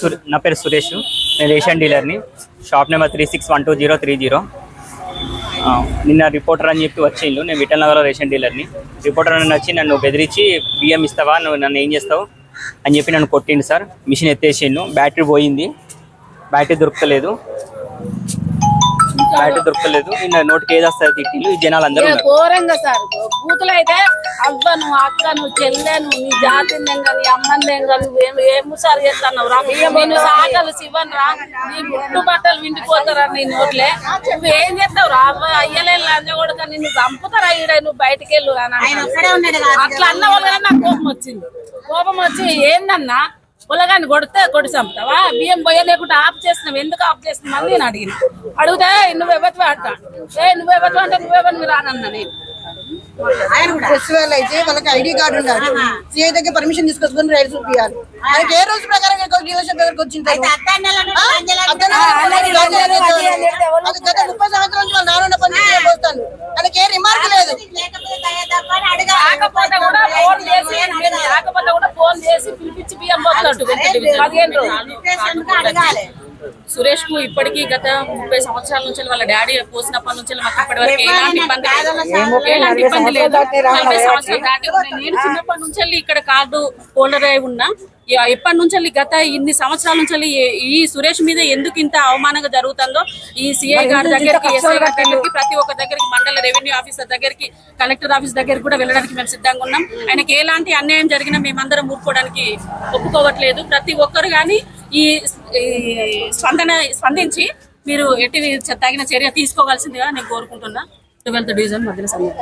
సురే నా పేరు సురేష్. నేను ration డీలర్ని shop number three six one two zero three zero నిన్న రిపోర్టర్ అని చెప్పి వచ్చిండు. నేను విఠల్ నగర్లో రేషన్ డీలర్ని రిపోర్టర్ అని వచ్చి నన్ను బెదిరించి బియ్యం ఇస్తావా? నువ్వు నన్ను ఏం చేస్తావు? అని చెప్పి నన్ను కొట్టిండు సార్. మిషన్ ఎత్తేసిండు. బ్యాటరీ పోయింది. బ్యాటరీ దొరకలేదు బ్యాటరీ దొరకలేదు. నిన్న నోటికి ఏది వస్తుంది తిట్టిండు ఈ జనాలు అందరూ. ఘోరంగా సార్. బూతులు అయితే అవ్వను అక్కను చెల్లెను నీ దెంగ నీ అమ్మని దెంగ నువ్వేం ఏం సార్ చేస్తున్నావు రా? నేను సాగలు శివన్ రా. నీ ముట్టు బట్టలు విండిపోతారా నీ నోట్లే? నువ్వు ఏం చేస్తావు రా? అవ్వ అయ్యలే లంజ కొడుక నిన్ను చంపుతారా ఈడ? నువ్వు బయటికి వెళ్ళు అని. అట్లా అన్న వాళ్ళ నాకు కోపం వచ్చింది. కోపం వచ్చి ఏందన్నా? పొలగాన్ని కొడితే కొడి చంపుతావా బియ్యం పోయలేకుండా ఆఫ్ చేస్తున్నావు ఎందుకు ఆఫ్ చేస్తున్నావు అని నేను అడిగిన అడిగితే నువ్వు ఎవరితో అంటా ఏ నువ్వు ఎవరితో అంటే నువ్వెవరిని రానన్నా నేను ఫెస్టివల్ అయితే వాళ్ళకి ఐడి కార్డు ఉండాలి సిఐ దగ్గర పర్మిషన్ తీసుకొచ్చుకొని రైలు చూపించాలి ఆయనకి ఏ రోజు ప్రకారం డీలర్షిప్ దగ్గరకు అది గత ముప్పై సంవత్సరాల నుంచి వాళ్ళ నాన్న పని చేసి పోస్తాను ఆయనకి ఏ రిమార్క్ లేదు కాకపోతే కూడా ఫోన్ చేసి నేను కాకపోతే కూడా ఫోన్ చేసి పిలిపించి బియ్యం పోతాడు పదిహేను రోజులు సురేష్కు ఇప్పటికీ గత ముప్పై సంవత్సరాల నుంచి వాళ్ళ డాడీ పోసినప్పటి నుంచి మాకు ఇప్పటి వరకు ఎలాంటి ఇబ్బంది లేదు. ఎలాంటి ఇబ్బంది లేదు. నలభై సంవత్సరాలు దాటి ఉన్నాయి నేను చిన్నప్పటి నుంచి ఇక్కడ కార్డు హోల్డర్ అయి ఉన్నా. ఎప్పటి నుంచి గత ఇన్ని సంవత్సరాల నుంచి ఈ- సురేష్ మీద ఎందుకు ఇంత అవమానంగా జరుగుతుందో ఈ సిఐ గారి దగ్గరికి ఎస్ఐ గారి దగ్గరికి ప్రతి ఒక్క దగ్గరికి మండల రెవెన్యూ ఆఫీసర్ దగ్గరికి కలెక్టర్ ఆఫీస్ దగ్గరికి కూడా వెళ్ళడానికి మేము సిద్ధంగా ఉన్నాం. ఆయనకి ఎలాంటి అన్యాయం జరిగినా మేమందరం ఊరుకోవడానికి ఒప్పుకోవట్లేదు. ప్రతి ఒక్కరు కానీ ఈ స్పందన స్పందించి మీరు ఎట్టి తగిన చర్య తీసుకోవాల్సిందిగా నేను కోరుకుంటున్నా. ట్వెల్త్ డివిజన్ మధ్యన సమయం